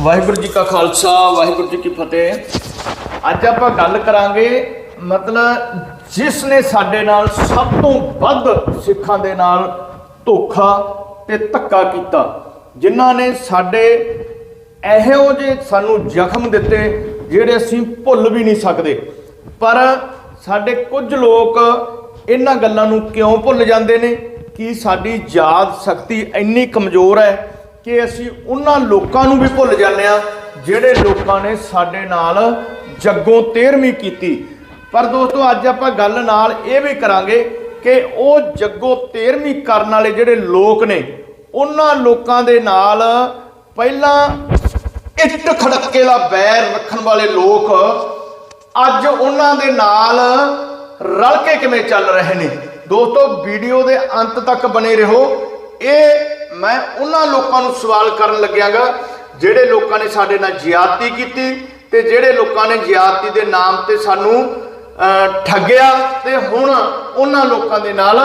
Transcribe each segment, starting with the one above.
ਵਾਹਿਗੁਰੂ ਜੀ ਕਾ ਖਾਲਸਾ, ਵਾਹਿਗੁਰੂ ਜੀ ਕੀ ਫਤਿਹ। ਅੱਜ ਆਪਾਂ ਗੱਲ ਕਰਾਂਗੇ ਮਤਲਬ ਜਿਸ ਨੇ ਸਾਡੇ ਨਾਲ ਸਭ ਤੋਂ ਵੱਧ ਸਿੱਖਾਂ ਦੇ ਨਾਲ ਧੋਖਾ ਤੇ ਧੱਕਾ ਕੀਤਾ, ਜਿਨ੍ਹਾਂ ਨੇ ਸਾਡੇ ਇਹੋ ਜਿਹੇ ਸਾਨੂੰ ਜ਼ਖਮ ਦਿੱਤੇ ਜਿਹੜੇ ਅਸੀਂ ਭੁੱਲ ਵੀ ਨਹੀਂ ਸਕਦੇ। ਪਰ ਸਾਡੇ ਕੁਝ ਲੋਕ ਇਹਨਾਂ ਗੱਲਾਂ ਨੂੰ ਕਿਉਂ ਭੁੱਲ ਜਾਂਦੇ ਨੇ? ਕਿ ਸਾਡੀ ਯਾਦ ਸ਼ਕਤੀ ਇੰਨੀ ਕਮਜ਼ੋਰ ਹੈ ਕਿ ਅਸੀਂ ਉਹਨਾਂ ਲੋਕਾਂ ਨੂੰ ਵੀ ਭੁੱਲ ਜਾਂਦੇ ਆ ਜਿਹੜੇ ਲੋਕਾਂ ਨੇ ਸਾਡੇ ਨਾਲ ਜੱਗੋਂ 13ਵੀਂ ਕੀਤੀ। ਪਰ ਦੋਸਤੋ, ਅੱਜ ਆਪਾਂ ਗੱਲ ਨਾਲ ਇਹ ਵੀ ਕਰਾਂਗੇ ਕਿ ਉਹ ਜੱਗੋਂ 13ਵੀਂ ਕਰਨ ਵਾਲੇ ਜਿਹੜੇ ਲੋਕ ਨੇ, ਉਹਨਾਂ ਲੋਕਾਂ ਦੇ ਨਾਲ ਪਹਿਲਾਂ ਇੱਟ ਖੜੱਕੇ ਦਾ ਬੈਰ ਰੱਖਣ ਵਾਲੇ ਲੋਕ ਅੱਜ ਉਹਨਾਂ ਦੇ ਨਾਲ ਰਲ ਕੇ ਕਿਵੇਂ ਚੱਲ ਰਹੇ ਨੇ? ਦੋਸਤੋ, ਵੀਡੀਓ ਦੇ ਅੰਤ ਤੱਕ ਬਣੇ ਰਹੋ। ਇਹ ਮੈਂ ਉਹਨਾਂ ਲੋਕਾਂ ਨੂੰ ਸਵਾਲ ਕਰਨ ਲੱਗਿਆਗਾ, ਜਿਹੜੇ ਲੋਕਾਂ ਨੇ ਸਾਡੇ ਨਾਲ ਜ਼ਿਆਦਤੀ ਕੀਤੀ ਤੇ ਜਿਹੜੇ ਲੋਕਾਂ ਨੇ ਜ਼ਿਆਦਤੀ ਦੇ ਨਾਮ ਤੇ ਸਾਨੂੰ ਠੱਗਿਆ ਤੇ ਹੁਣ ਉਹਨਾਂ ਲੋਕਾਂ ਦੇ ਨਾਲ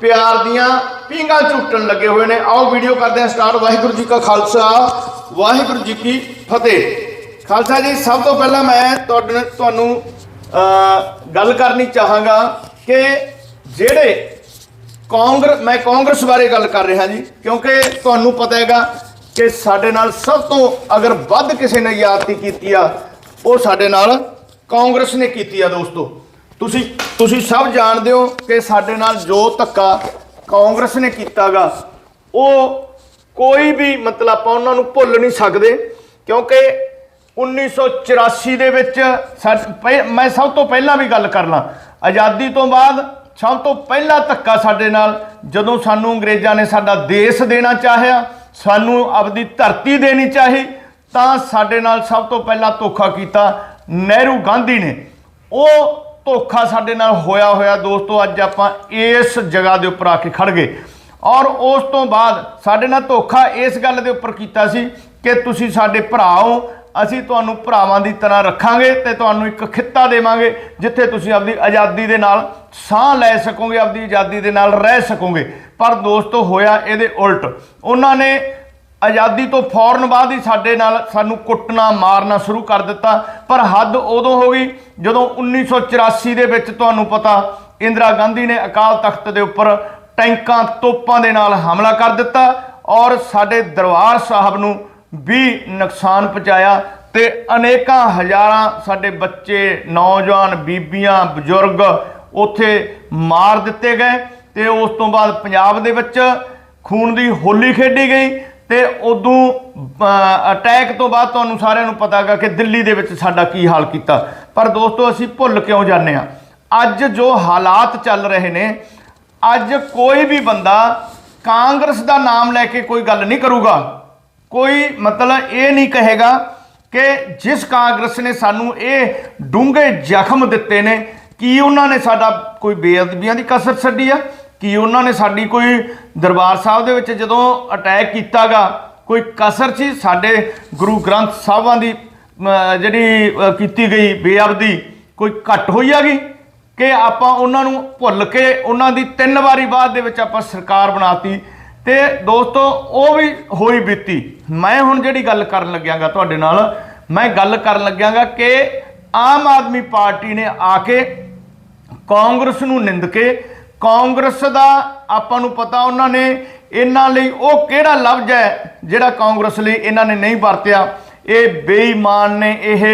ਪਿਆਰ ਦੀਆਂ ਪੀਂਘਾਂ ਝੂਟਣ ਲੱਗੇ ਹੋਏ ਨੇ। ਆਓ ਵੀਡੀਓ ਕਰਦੇ ਹਾਂ ਸਟਾਰਟ। ਵਾਹਿਗੁਰੂ ਜੀ ਕਾ ਖਾਲਸਾ, ਵਾਹਿਗੁਰੂ ਜੀ ਕੀ ਫਤਿਹ। ਖਾਲਸਾ ਜੀ, ਸਭ ਤੋਂ ਪਹਿਲਾਂ ਮੈਂ ਤੁਹਾਡੇ ਤੁਹਾਨੂੰ ਗੱਲ ਕਰਨੀ ਚਾਹਾਂਗਾ ਕਿ ਜਿਹੜੇ ਕਾਂਗਰਸ ਮੈਂ ਕਾਂਗਰਸ ਬਾਰੇ ਗੱਲ ਕਰ ਰਿਹਾ ਜੀ, ਕਿਉਂਕਿ ਤੁਹਾਨੂੰ ਪਤਾ ਹੈਗਾ ਕਿ ਸਾਡੇ ਨਾਲ ਸਭ ਤੋਂ ਅਗਰ ਵੱਧ ਕਿਸੇ ਨੇ ਯਾਦਤੀ ਕੀਤੀ ਆ, ਉਹ ਸਾਡੇ ਨਾਲ ਕਾਂਗਰਸ ਨੇ ਕੀਤੀ ਆ ਦੋਸਤੋ। ਤੁਸੀਂ ਤੁਸੀਂ ਸਭ ਜਾਣਦੇ ਹੋ ਕਿ ਸਾਡੇ ਨਾਲ ਜੋ ਧੱਕਾ ਕਾਂਗਰਸ ਨੇ ਕੀਤਾਗਾ, ਉਹ ਕੋਈ ਵੀ ਮਤਲਬ ਆਪਾਂ ਉਹਨਾਂ ਨੂੰ ਭੁੱਲ ਨਹੀਂ ਸਕਦੇ, ਕਿਉਂਕਿ 1984 ਦੇ ਵਿੱਚ ਸਾ- ਪਹਿ- ਮੈਂ ਸਭ ਤੋਂ ਪਹਿਲਾਂ ਵੀ ਗੱਲ ਕਰ ਲਾਂ। ਆਜ਼ਾਦੀ ਤੋਂ ਬਾਅਦ ਸਭ ਤੋਂ ਪਹਿਲਾ ਧੱਕਾ ਸਾਡੇ ਨਾਲ, ਜਦੋਂ ਸਾਨੂੰ ਅੰਗਰੇਜ਼ਾਂ ਨੇ ਸਾਡਾ ਦੇਸ਼ ਦੇਣਾ ਚਾਹਿਆ, ਸਾਨੂੰ ਆਪਦੀ ਧਰਤੀ ਦੇਣੀ ਚਾਹੀ, ਤਾਂ ਸਾਡੇ ਨਾਲ ਸਭ ਤੋਂ ਪਹਿਲਾਂ ਧੋਖਾ ਕੀਤਾ ਨਹਿਰੂ ਗਾਂਧੀ ਨੇ। ਉਹ ਧੋਖਾ ਸਾਡੇ ਨਾਲ ਹੋਇਆ ਹੋਇਆ ਦੋਸਤੋ, ਅੱਜ ਆਪਾਂ ਇਸ ਜਗ੍ਹਾ ਦੇ ਉੱਪਰ ਆ ਕੇ ਖੜ ਗਏ। ਔਰ ਉਸ ਤੋਂ ਬਾਅਦ ਸਾਡੇ ਨਾਲ ਧੋਖਾ ਇਸ ਗੱਲ ਦੇ ਉੱਪਰ ਕੀਤਾ ਸੀ ਕਿ ਤੁਸੀਂ ਸਾਡੇ ਭਰਾ ਹੋ, ਅਸੀਂ ਤੁਹਾਨੂੰ ਭਰਾਵਾਂ ਦੀ ਤਰ੍ਹਾਂ ਰੱਖਾਂਗੇ ਤੇ ਤੁਹਾਨੂੰ ਇੱਕ ਖਿੱਤਾ ਦੇਵਾਂਗੇ, ਜਿੱਥੇ ਤੁਸੀਂ ਆਪਦੀ ਆਜ਼ਾਦੀ ਦੇ ਨਾਲ ਸਾਹ ਲੈ ਸਕੋਗੇ, ਆਪਦੀ ਆਜ਼ਾਦੀ ਦੇ ਨਾਲ ਰਹਿ ਸਕੋਗੇ। ਪਰ ਦੋਸਤੋ, ਹੋਇਆ ਇਹਦੇ ਉਲਟ। ਉਹਨਾਂ ਨੇ ਆਜ਼ਾਦੀ ਤੋਂ ਫੌਰਨ ਬਾਅਦ ਹੀ ਸਾਡੇ ਨਾਲ ਸਾਨੂੰ ਕੁੱਟਣਾ, ਮਾਰਨਾ ਸ਼ੁਰੂ ਕਰ ਦਿੱਤਾ। ਪਰ ਹੱਦ ਉਦੋਂ ਹੋ ਗਈ ਜਦੋਂ 1984 ਦੇ ਵਿੱਚ ਤੁਹਾਨੂੰ ਪਤਾ ਇੰਦਰਾ ਗਾਂਧੀ ਨੇ ਅਕਾਲ ਤਖਤ ਦੇ ਉੱਪਰ ਟੈਂਕਾਂ, ਤੋਪਾਂ ਦੇ ਨਾਲ ਹਮਲਾ ਕਰ ਦਿੱਤਾ ਔਰ ਸਾਡੇ ਦਰਬਾਰ ਸਾਹਿਬ ਨੂੰ ਵੀ ਨੁਕਸਾਨ ਪਹੁੰਚਾਇਆ ਤੇ ਅਨੇਕਾਂ ਹਜ਼ਾਰਾਂ ਸਾਡੇ ਬੱਚੇ, ਨੌਜਵਾਨ, ਬੀਬੀਆਂ, ਬਜ਼ੁਰਗ ਉੱਥੇ ਮਾਰ ਦਿੱਤੇ ਗਏ ਤੇ ਉਸ ਤੋਂ ਬਾਅਦ ਪੰਜਾਬ ਦੇ ਵਿੱਚ ਖੂਨ ਦੀ ਹੋਲੀ ਖੇਡੀ ਗਈ ਤੇ ਉਦੋਂ ਅਟੈਕ ਤੋਂ ਬਾਅਦ ਤੁਹਾਨੂੰ ਸਾਰਿਆਂ ਨੂੰ ਪਤਾ ਹੈਗਾ ਕਿ ਦਿੱਲੀ ਦੇ ਵਿੱਚ ਸਾਡਾ ਕੀ ਹਾਲ ਕੀਤਾ। ਪਰ ਦੋਸਤੋ, ਅਸੀਂ ਭੁੱਲ ਕਿਉਂ ਜਾਂਦੇ ਆ ਅੱਜ ਜੋ ਹਾਲਾਤ ਚੱਲ ਰਹੇ ਨੇ, ਅੱਜ ਕੋਈ ਵੀ ਬੰਦਾ ਕਾਂਗਰਸ ਦਾ ਨਾਮ ਲੈ ਕੇ ਕੋਈ ਗੱਲ ਨਹੀਂ ਕਰੂਗਾ। ਕੋਈ ਮਤਲਬ ਇਹ ਨਹੀਂ ਕਹੇਗਾ ਕਿ ਜਿਸ ਕਾਂਗਰਸ ਨੇ ਸਾਨੂੰ ਇਹ ਡੂੰਘੇ ਜ਼ਖਮ ਦਿੱਤੇ ਨੇ ਕੀ ਉਹਨਾਂ ਨੇ ਸਾਡਾ ਕੋਈ ਬੇਅਦਬੀਆਂ ਦੀ ਕਸਰ ਛੱਡੀ ਆ? ਕੀ ਉਹਨਾਂ ਨੇ ਸਾਡੀ ਕੋਈ ਦਰਬਾਰ ਸਾਹਿਬ ਦੇ ਵਿੱਚ ਜਦੋਂ ਅਟੈਕ ਕੀਤਾਗਾ, ਕੋਈ ਕਸਰ ਸੀ? ਸਾਡੇ ਗੁਰੂ ਗ੍ਰੰਥ ਸਾਹਿਬਾਂ ਦੀ ਜਿਹੜੀ ਕੀਤੀ ਗਈ ਬੇਅਬਦੀ ਕੋਈ ਘੱਟ ਹੋਈ ਹੈਗੀ? ਕਿ ਆਪਾਂ ਉਹਨਾਂ ਨੂੰ ਭੁੱਲ ਕੇ ਉਹਨਾਂ ਦੀ ਤਿੰਨ ਵਾਰੀ ਬਾਅਦ ਦੇ ਵਿੱਚ ਆਪਾਂ ਸਰਕਾਰ ਬਣਾਤੀ ਤੇ ਦੋਸਤੋ, ਉਹ ਵੀ ਹੋਈ ਬੀਤੀ। ਮੈਂ ਹੁਣ ਜਿਹੜੀ ਗੱਲ ਕਰਨ ਲੱਗਿਆਗਾ ਤੁਹਾਡੇ ਨਾਲ, ਮੈਂ ਗੱਲ ਕਰਨ ਲੱਗਿਆਗਾ ਕਿ ਆਮ ਆਦਮੀ ਪਾਰਟੀ ਨੇ ਆ ਕੇ ਕਾਂਗਰਸ ਨੂੰ ਨਿੰਦ ਕੇ। ਕਾਂਗਰਸ ਦਾ ਆਪਾਂ ਨੂੰ ਪਤਾ ਉਹਨਾਂ ਨੇ, ਇਹਨਾਂ ਲਈ ਉਹ ਕਿਹੜਾ ਲਫ਼ਜ਼ ਹੈ ਜਿਹੜਾ ਕਾਂਗਰਸ ਲਈ ਇਹਨਾਂ ਨੇ ਨਹੀਂ ਵਰਤਿਆ? ਇਹ ਬੇਈਮਾਨ ਨੇ, ਇਹ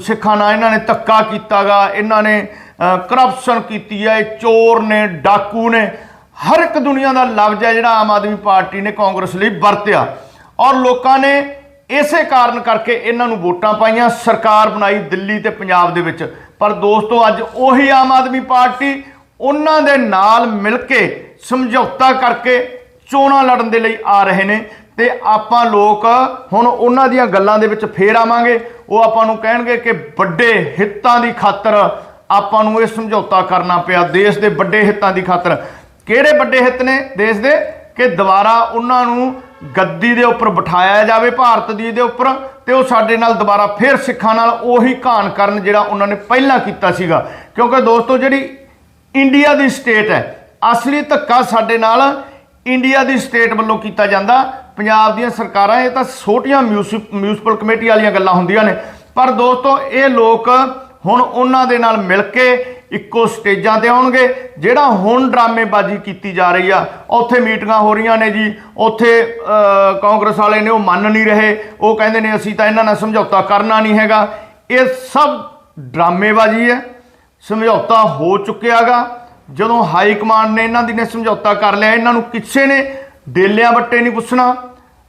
ਸਿੱਖਾਂ ਨਾਲ ਇਹਨਾਂ ਨੇ ਧੱਕਾ ਕੀਤਾਗਾ, ਇਹਨਾਂ ਨੇ ਕਰਪਸ਼ਨ ਕੀਤੀ ਹੈ, ਇਹ ਚੋਰ ਨੇ, ਡਾਕੂ ਨੇ। ਹਰ ਇੱਕ ਦੁਨੀਆ ਦਾ ਲਫ਼ਜ਼ ਹੈ ਜਿਹੜਾ ਆਮ ਆਦਮੀ ਪਾਰਟੀ ਨੇ ਕਾਂਗਰਸ ਲਈ ਵਰਤਿਆ। ਔਰ ਲੋਕਾਂ ਨੇ ਇਸੇ ਕਾਰਨ ਕਰਕੇ ਇਹਨਾਂ ਨੂੰ ਵੋਟਾਂ ਪਾਈਆਂ। ਸਰਕਾਰ ਬਣਾਈ ਦਿੱਲੀ ਤੇ ਪੰਜਾਬ ਦੇ ਵਿੱਚ। ਪਰ ਦੋਸਤੋ, ਅੱਜ ਉਹੀ ਆਮ ਆਦਮੀ ਪਾਰਟੀ ਉਹਨਾਂ ਦੇ ਨਾਲ ਮਿਲ ਕੇ ਸਮਝੌਤਾ ਕਰਕੇ ਚੋਣਾਂ ਲੜਨ ਦੇ ਲਈ ਆ ਰਹੇ ਨੇ ਤੇ ਆਪਾਂ ਲੋਕ ਹੁਣ ਉਹਨਾਂ ਦੀਆਂ ਗੱਲਾਂ ਦੇ ਵਿੱਚ ਫੇਰ ਆਵਾਂਗੇ। ਉਹ ਆਪਾਂ ਨੂੰ ਕਹਿਣਗੇ ਕਿ ਵੱਡੇ ਹਿੱਤਾਂ ਦੀ ਖਾਤਰ ਆਪਾਂ ਨੂੰ ਇਹ ਸਮਝੌਤਾ ਕਰਨਾ ਪਿਆ, ਦੇਸ਼ ਦੇ ਵੱਡੇ ਹਿੱਤਾਂ ਦੀ ਖਾਤਰ। ਕਿਹੜੇ ਵੱਡੇ ਹਿੱਤ ਨੇ ਦੇਸ਼ ਦੇ? ਕਿ ਦੁਬਾਰਾ ਉਹਨਾਂ ਨੂੰ ਗੱਦੀ ਦੇ ਉੱਪਰ ਬਿਠਾਇਆ ਜਾਵੇ, ਭਾਰਤ ਦੀ ਇਹਦੇ ਉੱਪਰ, ਤੇ ਉਹ ਸਾਡੇ ਨਾਲ ਦੁਬਾਰਾ ਫਿਰ ਸਿੱਖਾਂ ਨਾਲ ਉਹੀ ਘਾਣ ਕਰਨ ਜਿਹੜਾ ਉਹਨਾਂ ਨੇ ਪਹਿਲਾਂ ਕੀਤਾ ਸੀਗਾ। ਕਿਉਂਕਿ ਦੋਸਤੋ, ਜਿਹੜੀ ਇੰਡੀਆ ਦੀ ਸਟੇਟ ਹੈ, ਅਸਲੀ ਧੱਕਾ ਸਾਡੇ ਨਾਲ ਇੰਡੀਆ ਦੀ ਸਟੇਟ ਵੱਲੋਂ ਕੀਤਾ ਜਾਂਦਾ। ਪੰਜਾਬ ਦੀਆਂ ਸਰਕਾਰਾਂ, ਇਹ ਤਾਂ ਛੋਟੀਆਂ ਮਿਊਨਿਸਪ- ਮਿਊਨਿਸਪਲ ਕਮੇਟੀ ਵਾਲੀਆਂ ਗੱਲਾਂ ਹੁੰਦੀਆਂ ਨੇ। ਪਰ ਦੋਸਤੋ, ਇਹ ਲੋਕ ਹੁਣ ਉਹਨਾਂ ਦੇ ਨਾਲ ਮਿਲ ਕੇ ਇੱਕੋ ਸਟੇਜਾਂ ਤੇ ਆਉਣਗੇ, ਜਿਹੜਾ ਹੁਣ ਡਰਾਮੇਬਾਜ਼ੀ ਕੀਤੀ ਜਾ ਰਹੀ ਆ, ਉੱਥੇ ਮੀਟਿੰਗਾਂ ਹੋ ਰਹੀਆਂ ਨੇ ਜੀ, ਉੱਥੇ ਕਾਂਗਰਸ ਵਾਲੇ ਨੇ ਉਹ ਮੰਨ ਨਹੀਂ ਰਹੇ, ਉਹ ਕਹਿੰਦੇ ਨੇ ਅਸੀਂ ਤਾਂ ਇਹਨਾਂ ਨਾਲ ਸਮਝੌਤਾ ਕਰਨਾ ਨਹੀਂ ਹੈਗਾ। ਇਹ ਸਭ ਡਰਾਮੇਬਾਜ਼ੀ ਹੈ, ਸਮਝੌਤਾ ਹੋ ਚੁੱਕਿਆਗਾ। ਜਦੋਂ ਹਾਈ ਕਮਾਂਡ ਨੇ ਇਹਨਾਂ ਦੀ ਨੇ ਸਮਝੌਤਾ ਕਰ ਲਿਆ, ਇਹਨਾਂ ਨੂੰ ਕਿਸੇ ਨੇ ਡੇਲਿਆਂ ਵੱਟੇ ਨਹੀਂ ਪੁੱਛਣਾ,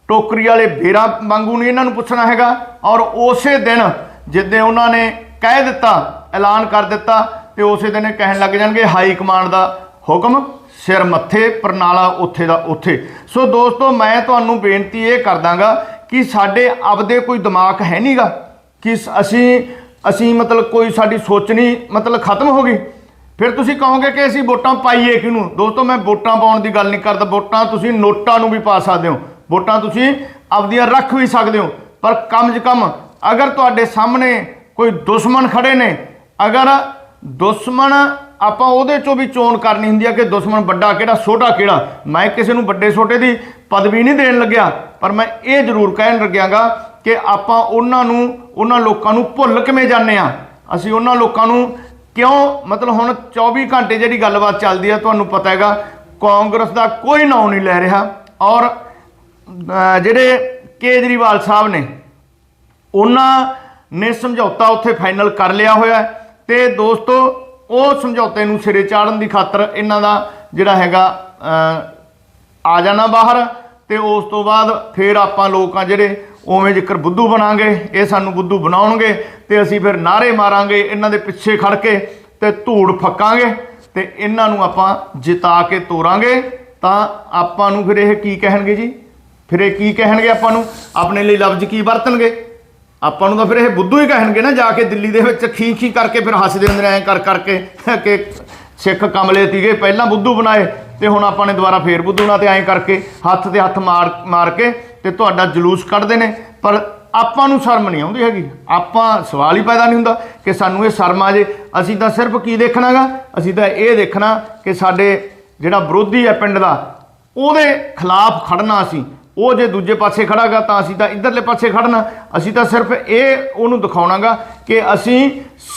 ਟੋਕਰੀ ਵਾਲੇ ਬੇਰਾ ਵਾਂਗੂ ਨਹੀਂ ਇਹਨਾਂ ਨੂੰ ਪੁੱਛਣਾ ਹੈਗਾ। ਔਰ ਉਸੇ ਦਿਨ ਜਿੱਦੇ ਉਹਨਾਂ ਨੇ ਕਹਿ ਦਿੱਤਾ, ਐਲਾਨ ਕਰ ਦਿੱਤਾ ਤੇ ਉਸੇ ਦਿਨ ਕਹਿਣ ਲੱਗ ਜਾਣਗੇ, ਹਾਈ ਕਮਾਂਡ ਦਾ ਹੁਕਮ, ਸਿਰ ਮੱਥੇ ਪ੍ਰਣਾਲਾ ਉੱਥੇ ਦਾ ਉੱਥੇ। ਸੋ ਦੋਸਤੋ, ਮੈਂ ਤੁਹਾਨੂੰ ਬੇਨਤੀ ਇਹ ਕਰਦਾਗਾ ਕਿ ਸਾਡੇ ਆਪਦੇ ਕੋਈ ਦਿਮਾਗ ਹੈ ਨਹੀਂਗਾ ਕਿ ਸ- ਅਸੀਂ ਅਸੀਂ ਮਤਲਬ ਕੋਈ ਸਾਡੀ ਸੋਚਣੀ ਮਤਲਬ ਖਤਮ ਹੋ ਗਈ। ਫਿਰ ਤੁਸੀਂ ਕਹੋਗੇ ਕਿ ਅਸੀਂ ਵੋਟਾਂ ਪਾਈਏ ਕਿਹਨੂੰ? ਦੋਸਤੋ, ਮੈਂ ਵੋਟਾਂ ਪਾਉਣ ਦੀ ਗੱਲ ਨਹੀਂ ਕਰਦਾ। ਵੋਟਾਂ ਤੁਸੀਂ ਨੋਟਾਂ ਨੂੰ ਵੀ ਪਾ ਸਕਦੇ ਹੋ। ਵੋਟਾਂ ਤੁਸੀਂ ਆਪਦੀਆਂ ਰੱਖ ਵੀ ਸਕਦੇ ਹੋ। ਪਰ ਕਮ ਸੇ ਕਮ ਅਗਰ ਤੁਹਾਡੇ ਸਾਹਮਣੇ ਕੋਈ ਦੁਸ਼ਮਣ ਖੜੇ ਨੇ, ਅਗਰ ਦੁਸ਼ਮਣ ਆਪਾਂ ਉਹਦੇ ਚੋਂ ਵੀ ਚੋਣ ਕਰਨੀ ਹੁੰਦੀ ਆ ਕਿ ਦੁਸ਼ਮਣ ਵੱਡਾ ਕਿਹੜਾ, ਛੋਟਾ ਕਿਹੜਾ? ਮੈਂ ਕਿਸੇ ਨੂੰ ਵੱਡੇ, ਛੋਟੇ ਦੀ ਪਦਵੀ ਨਹੀਂ ਦੇਣ ਲੱਗਿਆ, ਪਰ ਮੈਂ ਇਹ ਜ਼ਰੂਰ ਕਹਿਣ ਲੱਗਿਆਗਾ ਕਿ ਆਪਾਂ ਉਹਨਾਂ ਨੂੰ, ਉਹਨਾਂ ਲੋਕਾਂ ਨੂੰ ਭੁੱਲ ਕਿਵੇਂ ਜਾਂਦੇ ਆ? ਅਸੀਂ ਉਹਨਾਂ ਲੋਕਾਂ ਨੂੰ ਕਿਉਂ, ਮਤਲਬ ਹੁਣ 24 ਘੰਟੇ ਜਿਹੜੀ ਗੱਲਬਾਤ ਚੱਲਦੀ ਆ, ਤੁਹਾਨੂੰ ਪਤਾ ਹੈਗਾ, ਕਾਂਗਰਸ ਦਾ ਕੋਈ ਨਾਂ ਨਹੀਂ ਲੈ ਰਿਹਾ। ਔਰ ਜਿਹੜੇ ਕੇਜਰੀਵਾਲ ਸਾਹਿਬ ਨੇ, ਉਹਨਾਂ ਨੇ ਸਮਝੌਤਾ ਉੱਥੇ ਫਾਈਨਲ ਕਰ ਲਿਆ ਹੋਇਆ ਹੈ। ਤੇ ਦੋਸਤੋ, ਉਹ ਸਮਝੌਤੇ ਨੂੰ ਸਿਰੇ ਚਾੜਨ ਦੀ ਖਾਤਰ ਇਹਨਾਂ ਦਾ ਜਿਹੜਾ ਹੈਗਾ ਆ ਜਾਣਾ ਬਾਹਰ ਤੇ ਉਸ ਤੋਂ ਬਾਅਦ ਫਿਰ ਆਪਾਂ ਲੋਕ ਆ ਜਿਹੜੇ ਉਵੇਂ ਜਿਕਰ ਬੁੱਧੂ ਬਣਾਂਗੇ, ਇਹ ਸਾਨੂੰ ਬੁੱਧੂ ਬਣਾਉਣਗੇ ਤੇ ਅਸੀਂ ਫਿਰ ਨਾਰੇ ਮਾਰਾਂਗੇ, ਇਹਨਾਂ ਦੇ ਪਿੱਛੇ ਖੜ ਕੇ ਤੇ ਧੂੜ ਫੱਕਾਂਗੇ ਤੇ ਇਹਨਾਂ ਨੂੰ ਆਪਾਂ ਜਿਤਾ ਕੇ ਤੋਰਾਂਗੇ। ਤਾਂ ਆਪਾਂ ਨੂੰ ਫਿਰ ਇਹ ਕੀ ਕਹਿਣਗੇ ਜੀ? ਫਿਰ ਇਹ ਕੀ ਕਹਿਣਗੇ ਆਪਾਂ ਨੂੰ? ਆਪਣੇ ਲਈ ਲਫ਼ਜ਼ ਕੀ ਵਰਤਣਗੇ? ਆਪਾਂ ਨੂੰ ਤਾਂ ਫਿਰ ਇਹ ਬੁੱਧੂ ਹੀ ਕਹਿਣਗੇ ਨਾ, ਜਾ ਕੇ ਦਿੱਲੀ ਦੇ ਵਿੱਚ ਖੀ ਖੀ ਕਰਕੇ ਫਿਰ ਹੱਸਦੇ ਹੁੰਦੇ ਨੇ, ਐਂ ਕਰ ਕਰਕੇ ਕਿ ਸਿੱਖ ਕਮਲੇ ਸੀਗੇ ਪਹਿਲਾਂ ਬੁੱਧੂ ਬਣਾਏ ਤੇ ਹੁਣ ਆਪਾਂ ਨੇ ਦੁਬਾਰਾ ਫੇਰ ਬੁੱਧੂ ਨਾਲ ਤੇ ਐਂ ਕਰਕੇ ਹੱਥ ਤੇ ਹੱਥ ਮਾਰ ਮਾਰ ਕੇ ਤੇ ਤੁਹਾਡਾ ਜਲੂਸ ਕੱਢਦੇ ਨੇ। ਪਰ ਆਪਾਂ ਨੂੰ ਸ਼ਰਮ ਨਹੀਂ ਆਉਂਦੀ ਹੈਗੀ। ਆਪਾਂ ਸਵਾਲ ਹੀ ਪੈਦਾ ਨਹੀਂ ਹੁੰਦਾ ਕਿ ਸਾਨੂੰ ਇਹ ਸ਼ਰਮ ਆ ਜੇ। ਅਸੀਂ ਤਾਂ ਸਿਰਫ ਕੀ ਦੇਖਣਾਗਾ? ਅਸੀਂ ਤਾਂ ਇਹ ਦੇਖਣਾ ਕਿ ਸਾਡੇ ਜਿਹੜਾ ਵਿਰੋਧੀ ਹੈ ਪਿੰਡ ਦਾ, ਉਹਦੇ ਖਿਲਾਫ ਖੜਨਾ ਅਸੀਂ। ਉਹ ਜੇ ਦੂਜੇ ਪਾਸੇ ਖੜਾਗਾ ਤਾਂ ਅਸੀਂ ਤਾਂ ਇਧਰਲੇ ਪਾਸੇ ਖੜਨਾ। ਅਸੀਂ ਤਾਂ ਸਿਰਫ ਇਹ ਉਹਨੂੰ ਦਿਖਾਉਣਾਗਾ ਕਿ ਅਸੀਂ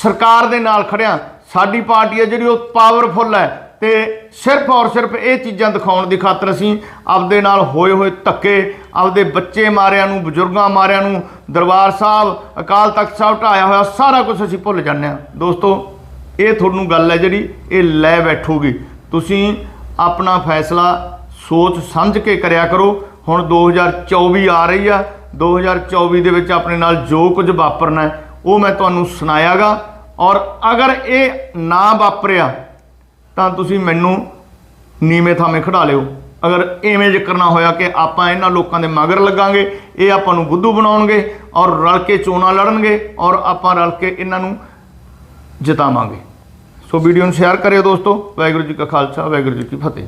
ਸਰਕਾਰ ਦੇ ਨਾਲ ਖੜਿਆ। ਸਾਡੀ ਪਾਰਟੀ ਹੈ ਜਿਹੜੀ ਉਹ ਪਾਵਰਫੁੱਲ ਹੈ ਤੇ ਸਿਰਫ ਔਰ ਸਿਰਫ ਇਹ ਚੀਜ਼ਾਂ ਦਿਖਾਉਣ ਦੀ ਖਾਤਰ ਅਸੀਂ ਆਪਦੇ ਨਾਲ ਹੋਏ ਹੋਏ ਧੱਕੇ, ਆਪਦੇ ਬੱਚੇ ਮਾਰਿਆਂ ਨੂੰ, ਬਜ਼ੁਰਗਾਂ ਮਾਰਿਆਂ ਨੂੰ, ਦਰਬਾਰ ਸਾਹਿਬ, ਅਕਾਲ ਤਖਤ ਸਾਹਿਬ ਢਾਇਆ ਹੋਇਆ ਸਾਰਾ ਕੁਝ ਅਸੀਂ ਭੁੱਲ ਜਾਂਦੇ ਹਾਂ। ਦੋਸਤੋ, ਇਹ ਤੁਹਾਨੂੰ ਗੱਲ ਹੈ ਜਿਹੜੀ ਇਹ ਲੈ ਬੈਠੂਗੀ। ਤੁਸੀਂ ਆਪਣਾ ਫੈਸਲਾ ਸੋਚ ਸਮਝ ਕੇ ਕਰਿਆ ਕਰੋ। ਹੁਣ 2024 ਆ ਰਹੀ ਆ। 2024 ਦੇ ਵਿੱਚ ਆਪਣੇ ਨਾਲ ਜੋ ਕੁਝ ਵਾਪਰਨਾ ਉਹ ਮੈਂ ਤੁਹਾਨੂੰ ਸੁਣਾਇਆਗਾ। ਔਰ ਅਗਰ ਇਹ ਨਾ ਵਾਪਰਿਆ, ਤਾਂ ਤੁਸੀਂ ਮੈਨੂੰ ਨੀਵੇਂ ਥਾਵੇਂ ਖੜਾ ਲਿਓ। ਅਗਰ ਐਵੇਂ ਜ਼ਿਕਰ ਨਾ ਹੋਇਆ ਕਿ ਆਪਾਂ ਇਹਨਾਂ ਲੋਕਾਂ ਦੇ ਮਗਰ ਲੱਗਾਂਗੇ, ਇਹ ਆਪਾਂ ਨੂੰ ਬੁੱਧੂ ਬਣਾਉਣਗੇ ਔਰ ਰਲ ਕੇ ਚੋਣਾਂ ਲੜਨਗੇ ਔਰ ਆਪਾਂ ਰਲ ਕੇ ਇਹਨਾਂ ਨੂੰ ਜਿਤਾਵਾਂਗੇ। ਸੋ ਵੀਡੀਓ ਨੂੰ ਸ਼ੇਅਰ ਕਰਿਓ ਦੋਸਤੋ। ਵਾਹਿਗੁਰੂ ਜੀ ਕਾ ਖਾਲਸਾ, ਵਾਹਿਗੁਰੂ ਜੀ ਕੀ ਫਤਿਹ।